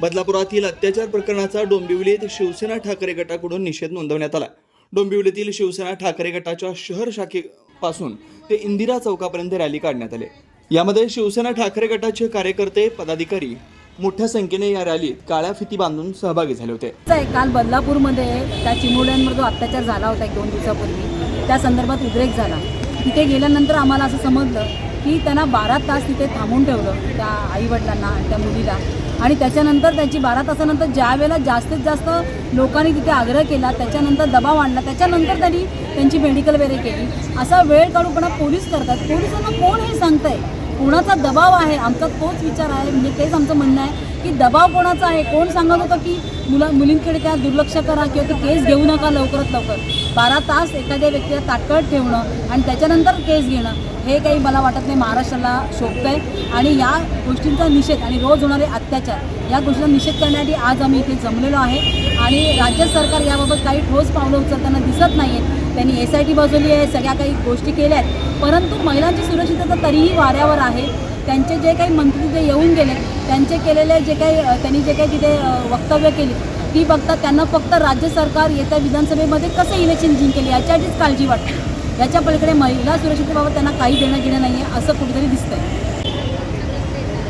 बदलापुरातील अत्याचार प्रकरणाचा डोंबिवलीत शिवसेना ठाकरे गटाकडून निषेध नोंदवण्यात आला. डोंबिवलीतील शिवसेना ठाकरे गटाच्या शहर शाखेपासून ते इंदिरा चौकापर्यंत रॅली काढण्यात आली. यामध्ये शिवसेना ठाकरे गटाचे कार्यकर्ते पदाधिकारी मोठ्या संख्येने या रॅलीत काळ्या फिती बांधून सहभागी झाले होते. काल बदलापूरमध्ये त्या चिमुरड्यांवर जो अत्याचार झाला होता एक दोन दिवसापूर्वी त्या संदर्भात उद्रेक झाला. तिथे गेल्यानंतर आम्हाला असं समजलं की त्यांना बारा तास तिथे थांबून ठेवलं त्या आईवडिलांना त्या मुलीला. आणि त्याच्यानंतर त्यांची बारा तासानंतर ज्या वेळेला जास्तीत जास्त लोकांनी तिथे आग्रह केला त्याच्यानंतर दबाव आणला त्याच्यानंतर त्यांनी त्यांची मेडिकल वेरे केली. असा वेळ काढूपणा पोलीस करतात. पोलिसांना कोण हे सांगतंय? कोणाचा दबाव आहे? आमचा तोच विचार आहे. म्हणजे तेच आमचं म्हणणं आहे. की दबाव कोणाचा आहे? कोण सांगत होतं की मुला मुलींकडे त्या दुर्लक्ष करा किंवा ते केस घेऊ नका लवकरात लवकर? बारा तास एखाद्या व्यक्तीला ताटकळत ठेवणं आणि त्याच्यानंतर केस घेणं हे काही मला वाटत नाही महाराष्ट्राला शोभतंय आणि या गोष्टींचा निषेध आणि रोज होणारे अत्याचार या गोष्टींचा निषेध करण्यासाठी आज आम्ही इथे जमलेलो आहे. आणि राज्य सरकार याबाबत काही ठोस पावलं उचलताना दिसत नाही आहेत त्यांनी एस आय टी बसवली आहे सगळ्या काही गोष्टी केल्या आहेत. परंतु महिलांची सुरक्षितता तरीही वाऱ्यावर आहे. त्यांचे जे काही मंत्री जे येऊन गेले त्यांचे केलेले जे काही त्यांनी जे काही तिथे वक्तव्य केली ती बघता त्यांना फक्त राज्य सरकार येत्या विधानसभेमध्ये कसं इलेक्शन जिंकेल याच्यासाठीच काळजी वाटते. याच्या पलीकडे महिला सुरक्षितेबाबत त्यांना काही देणं घेणं नाही आहे असं कुठेतरी दिसतंय.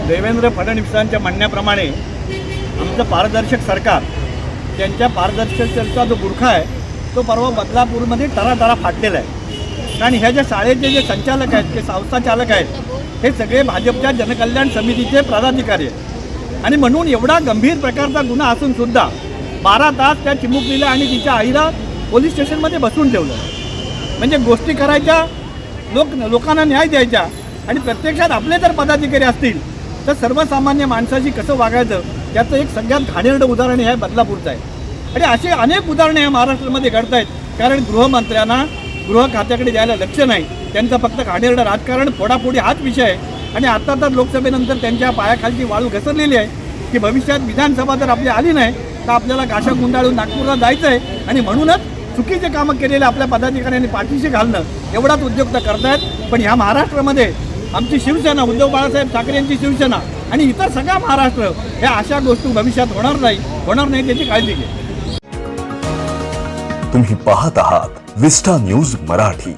देवेंद्र फडणवीसांच्या म्हणण्याप्रमाणे आमचं पारदर्शक सरकार त्यांच्या पारदर्शकतेचा जो बुरखा आहे तो परवा बदलापूरमध्ये तरातरा फाटलेला आहे. कारण ह्या ज्या शाळेचे जे संचालक आहेत ते संस्था चालक आहेत हे सगळे भाजपच्या जनकल्याण समितीचे पदाधिकारी आहेत. आणि म्हणून एवढा गंभीर प्रकारचा गुन्हा असून सुद्धा बारा तास त्या चिमुकलीला आणि तिच्या आईला पोलीस स्टेशनमध्ये बसवून ठेवलं. म्हणजे गोष्टी करायच्या लोक लोकांना न्याय द्यायच्या आणि प्रत्यक्षात आपले जर पदाधिकारी असतील तर सर्वसामान्य माणसाशी कसं वागायचं? याचं एक सगळ्यात घाणेरडं उदाहरण हे बदलापूरचं आहे. आणि असे अनेक उदाहरणे या महाराष्ट्रामध्ये घडत आहेत कारण गृहमंत्र्यांना गृह खात्याकडे द्यायला लक्ष नाही. त्यांचं फक्त घाणेरडं राजकारण फोडाफोडी हाच विषय आहे. आणि आता तर लोकसभेनंतर त्यांच्या पायाखालची वाळू घसरलेली आहे की भविष्यात विधानसभा जर आपली आली नाही तर आपल्याला गाशा गुंडाळून नागपूरला जायचं आहे आणि म्हणूनच चुकीचे कामं केलेले आपल्या पदाधिकाऱ्यांनी पाठीशी घालणं एवढाच उद्योग तर करतायत. पण ह्या महाराष्ट्रामध्ये आमची शिवसेना उद्धव बाळासाहेब ठाकरे यांची शिवसेना आणि इतर सगळा महाराष्ट्र ह्या अशा गोष्टी भविष्यात होणार नाही होणार नाही त्याची काळजी घे तुम्ही पाहत आहात विस्टा न्यूज मराठी.